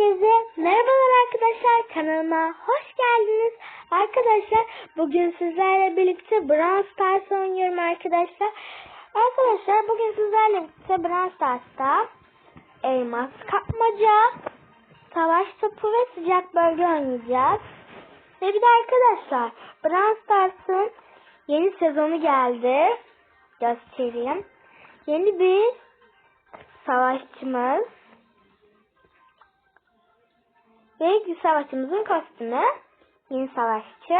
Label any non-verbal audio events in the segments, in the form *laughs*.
Herkese merhabalar arkadaşlar kanalıma hoş geldiniz. Arkadaşlar bugün sizlerle birlikte Brawl Stars oynuyorum arkadaşlar. Arkadaşlar bugün sizlerle birlikte Brawl Stars'ta elmas kapmaca, savaş topu ve sıcak bölge oynayacağız. Ve bir de arkadaşlar Brawl Stars'ın yeni sezonu geldi. Göstereyim. Yeni bir savaşçımız. Ve savaşçımızın kostümü. Yeni savaşçı.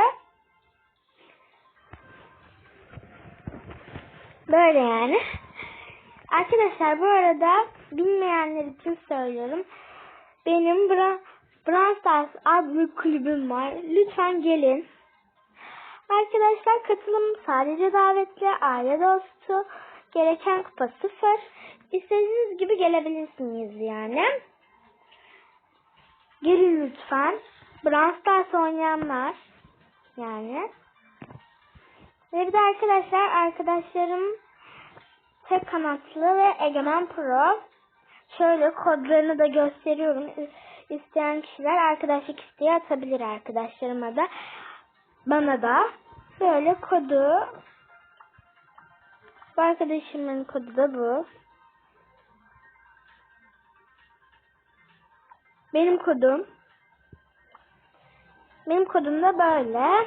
Böyle yani. Arkadaşlar bu arada bilmeyenler için söylüyorum. Benim Bra Brawl Stars adlı kulübüm var. Lütfen gelin. Arkadaşlar katılım sadece davetli, aile dostu, gereken kupa sıfır. İstediğiniz gibi gelebilirsiniz yani. Gelin lütfen. Brawl Stars oynayanlar yani. Ve bir de arkadaşlar arkadaşlarım tek kanatlı ve Egemen Pro. Şöyle kodlarını da gösteriyorum. İsteyen kişiler arkadaşlık isteği atabilir arkadaşlarıma da. Bana da. Böyle kodu. Bu arkadaşımın kodu da bu. Benim kodum. Benim kodum da böyle.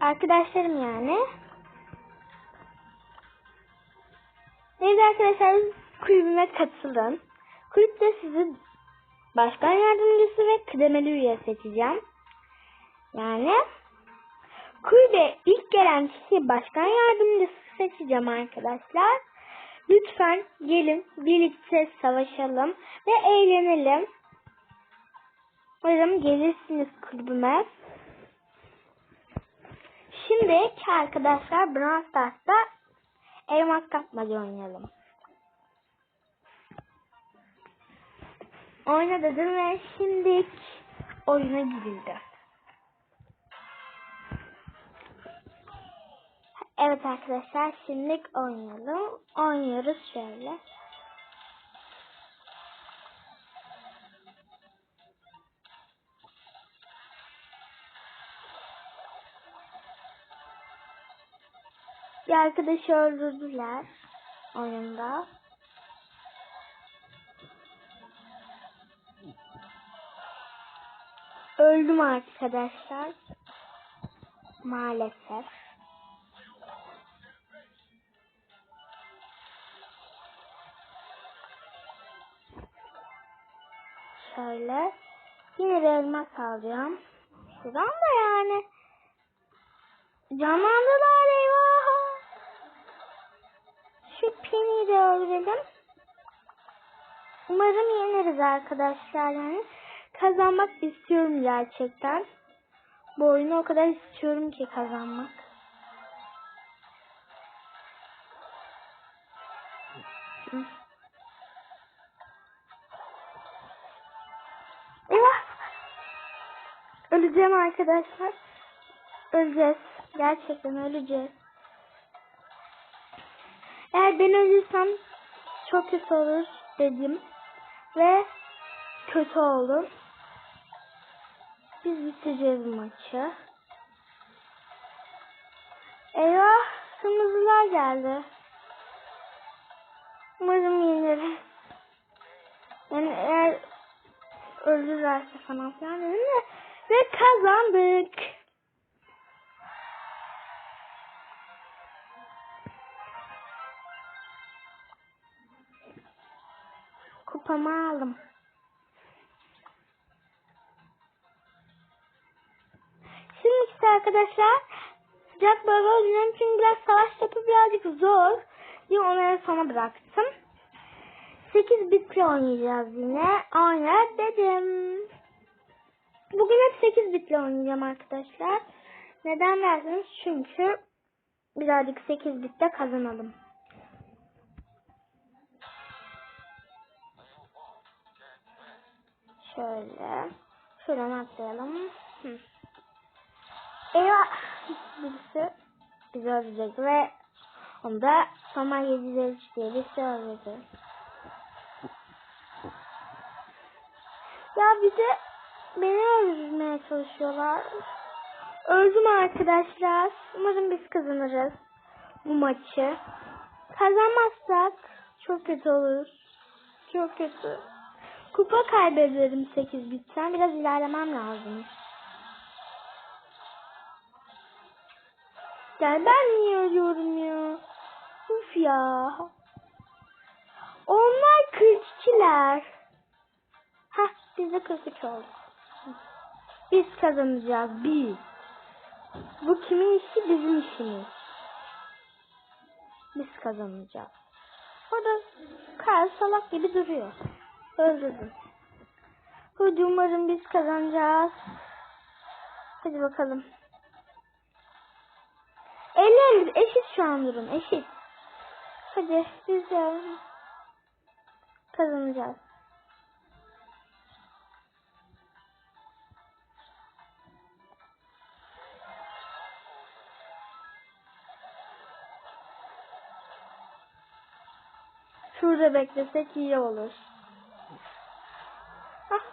Arkadaşlarım yani. Neyse arkadaşlar kulübüme katılın. Kulüpte sizi başkan yardımcısı ve kıdemeli üye seçeceğim. Yani kulübe ilk gelen kişi başkan yardımcısı seçeceğim arkadaşlar. Lütfen gelin birlikte savaşalım ve eğlenelim. Umarım gelirsiniz kulübüme. Şimdi arkadaşlar Brawl Stars'ta elmas kapmaca oynayalım. Oyna ve şimdi oyuna girildi. Evet arkadaşlar şimdi oynayalım. Oynuyoruz şöyle. Bir arkadaşı öldürdüler oyunda. Öldüm arkadaşlar. Maalesef. Şöyle. Yine bir elmas alacağım. Şuradan da yani. Canlandılar eyvah. Şu Penny'i de öldürelim. Umarım yeneriz arkadaşlar yani. Kazanmak istiyorum gerçekten. Bu oyunu o kadar istiyorum ki kazanmak. Hı. Öleceğim arkadaşlar. Öleceğiz. Gerçekten öleceğiz. Eğer ben ölürsem çok kötü olur dedim. Ve kötü olur. Biz bitireceğiz maçı. Eyvah! Kırmızılar geldi. Umarım yeniriz. Yani eğer öldürürlerse falan filan dedim de ve kazandık. Kupamı aldım. Şimdi işte arkadaşlar sıcak bölge oynayacağım çünkü biraz savaş topu birazcık zor. diye onları sona bıraktım. 8 bitle oynayacağız yine. Oynar dedim. Bugün hep 8 bitle oynayacağım arkadaşlar. Neden derseniz çünkü birazcık 8 bitte kazanalım. Şöyle. Şuradan atlayalım. Hı. Eyvah! *laughs* Birisi bizi öldürecek ve onu da Soma 703 diye birisi öldürdü. Ya bir de beni öldürmeye çalışıyorlar. Öldüm arkadaşlar. Umarım biz kazanırız bu maçı. Kazanmazsak çok kötü olur. Çok kötü. Kupa kaybederim 8 bitten. Biraz ilerlemem lazım. Yani ben niye ölüyorum ya? Uf ya. Onlar 42'ler. Hah biz de 43 olduk. Biz kazanacağız biz. Bu kimin işi bizim işimiz. Biz kazanacağız. Orada kar salak gibi duruyor. Öldürdüm. Hadi umarım biz kazanacağız. Hadi bakalım. 50 eşit şu an durum eşit. Hadi de kazanacağız. Şurada beklesek iyi olur. Ah.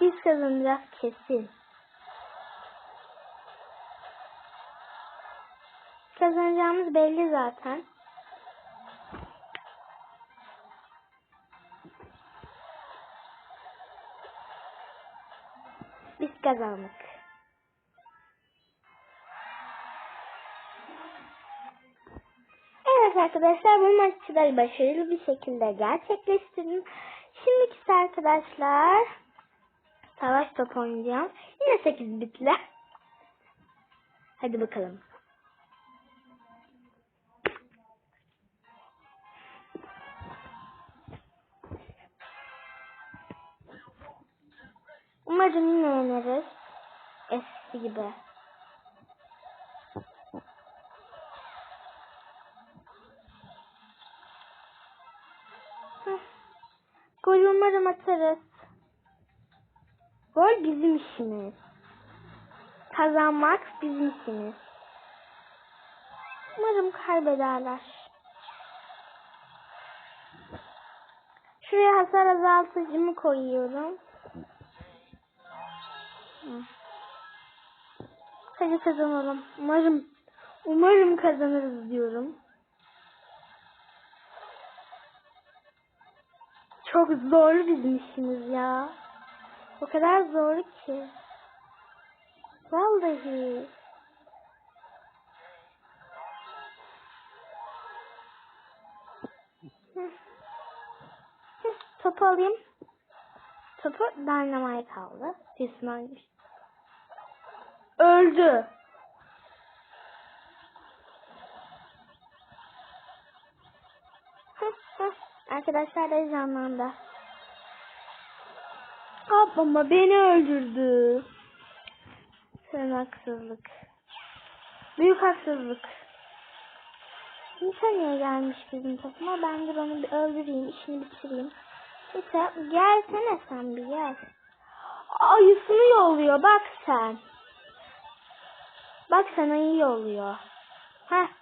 Biz kazanacağız kesin. Kazanacağımız belli zaten. Biz kazandık. Arkadaşlar bu da başarılı bir şekilde gerçekleştirdim. Şimdiki ise arkadaşlar savaş top oynayacağım. Yine 8 bitle. Hadi bakalım. Umarım yine yeneriz. Eski gibi. Gol umarım atarız. Gol bizim işimiz. Kazanmak bizim işimiz. Umarım kaybederler. Şuraya hasar azaltıcımı koyuyorum. Hadi kazanalım. Umarım umarım kazanırız diyorum. Çok zor bizim işimiz ya. O kadar zor ki. Vallahi. Topu alayım. Topu Dynamite kaldı. Sesinden. Öldü. Hı, hı. Arkadaşlar da canlandı. Hop ama beni öldürdü. Sen haksızlık. Büyük haksızlık. Nita niye gelmiş bizim takıma? Ben de onu bir öldüreyim, işini bitireyim. Nita gelsene sen bir gel. Ayısını yolluyor bak sen. Bak sana iyi yolluyor. Heh.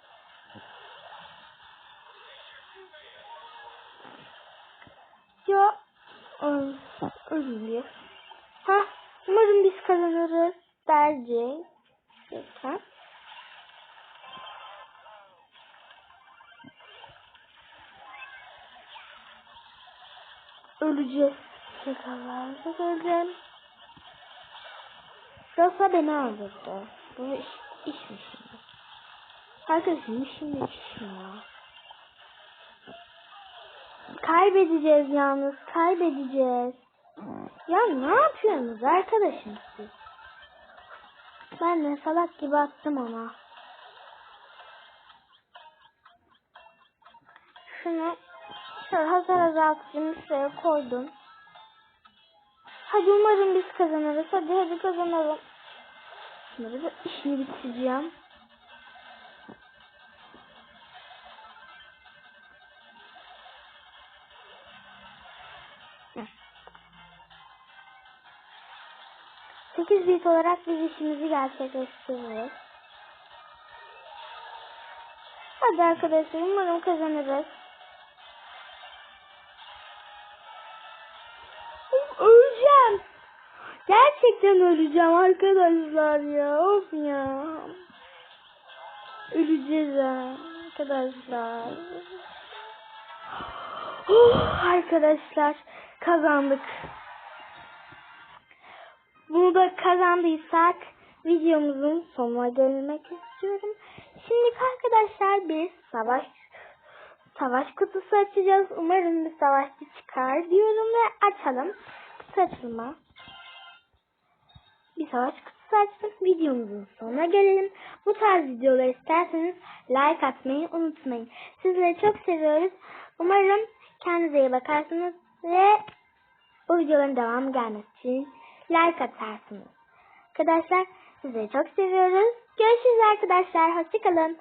Ya Ay, özür dilerim. Ha, umarım biz kazanırız derece. Lütfen. Öleceğiz. Şakalarda öleceğim. Yoksa beni öldürdü. Bu iş, iş mi şimdi? Arkadaşım işim yok ya. Kaybedeceğiz yalnız. Kaybedeceğiz. Ya ne yapıyorsunuz arkadaşım siz? Ben de salak gibi attım ona. Şunu şöyle hasar azaltıcımı şuraya koydum. Hadi umarım biz kazanırız. Hadi hadi kazanalım. Şunları da işini bitireceğim. 8 bit olarak biz işimizi gerçekleştiriyoruz. Hadi arkadaşlar umarım kazanırız. Of, öleceğim. Gerçekten öleceğim arkadaşlar ya. Of ya. Öleceğiz ha arkadaşlar. Oh, arkadaşlar kazandık. Bunu da kazandıysak videomuzun sonuna gelmek istiyorum. Şimdi arkadaşlar bir savaş savaş kutusu açacağız. Umarım bir savaşçı çıkar diyorum ve açalım. Kutu. Bir savaş kutusu açtım. Videomuzun sonuna gelelim. Bu tarz videolar isterseniz like atmayı unutmayın. Sizleri çok seviyoruz. Umarım kendinize iyi bakarsınız ve bu videoların devamı gelmesi için like atarsınız. Arkadaşlar sizleri çok seviyoruz. Görüşürüz arkadaşlar. Hoşçakalın.